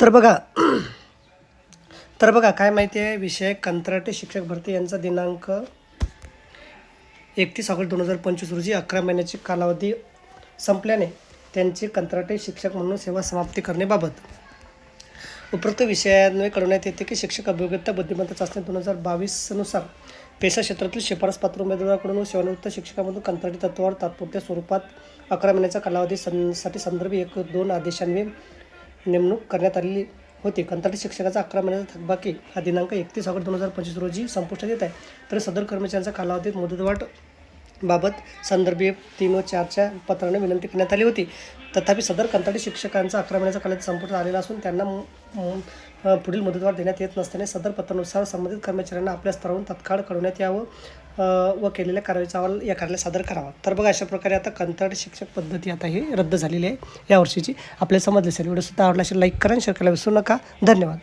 तर बघा तर बघा काय माहिती आहे? विषय कंत्राटी शिक्षक भरती यांचा दिनांक एकतीस ऑगस्ट दोन हजार पंचवीस रोजी अकरा महिन्याची कालावधी संपल्याने त्यांची कंत्राटी शिक्षक म्हणून सेवा समाप्ती करण्याबाबत उपरोक्त विषयान्वये कळवण्यात येते की शिक्षक अभियोग्यता बुद्धिमत्ता चाचणी दोन हजार बावीसनुसार पेशा क्षेत्रातील शिफारस पात्र उमेदवाराकडून व सेवानिवृत्त शिक्षकामधून कंत्राटी तत्वावर तात्पुरत्या स्वरूपात अकरा महिन्याचा कालावधी सनसाठी संदर्भ एक दोन आदेशान्वये नेमणूक करण्यात आलेली होती. कंत्राटी शिक्षकाचा अकरा महिन्याचा थकबाकी हा दिनांक एकतीस ऑगस्ट दोन हजार पंचवीस रोजी संपुष्टात येत आहे. तर सदर कर्मचाऱ्यांचा कालावधीत मुदतवाढ बाबत संदर्भीय तीन व चारच्या पत्राने विनंती करण्यात आली होती. तथापि सदर कंत्राटी शिक्षकांचा अकरा महिन्याचा कालावधी संपुष्टात आलेला असून त्यांना पुढील मुदतवाढ देण्यात येत नसल्याने सदर पत्रानुसार संबंधित कर्मचाऱ्यांना आपल्या स्तरावरून तत्काळ कळवण्यात यावं. व केलेल्या कारवाईचा अहवाल या कार्यालयात सादर करावा. तर बघा अशा प्रकारे आता कंत्राट शिक्षक पद्धती आता ही रद्द झालेली आहे या वर्षीची. आपल्याला समजले असेल. एवढं सुद्धा आवडला असेल लाईक करा शेअर करायला विसरू नका. धन्यवाद.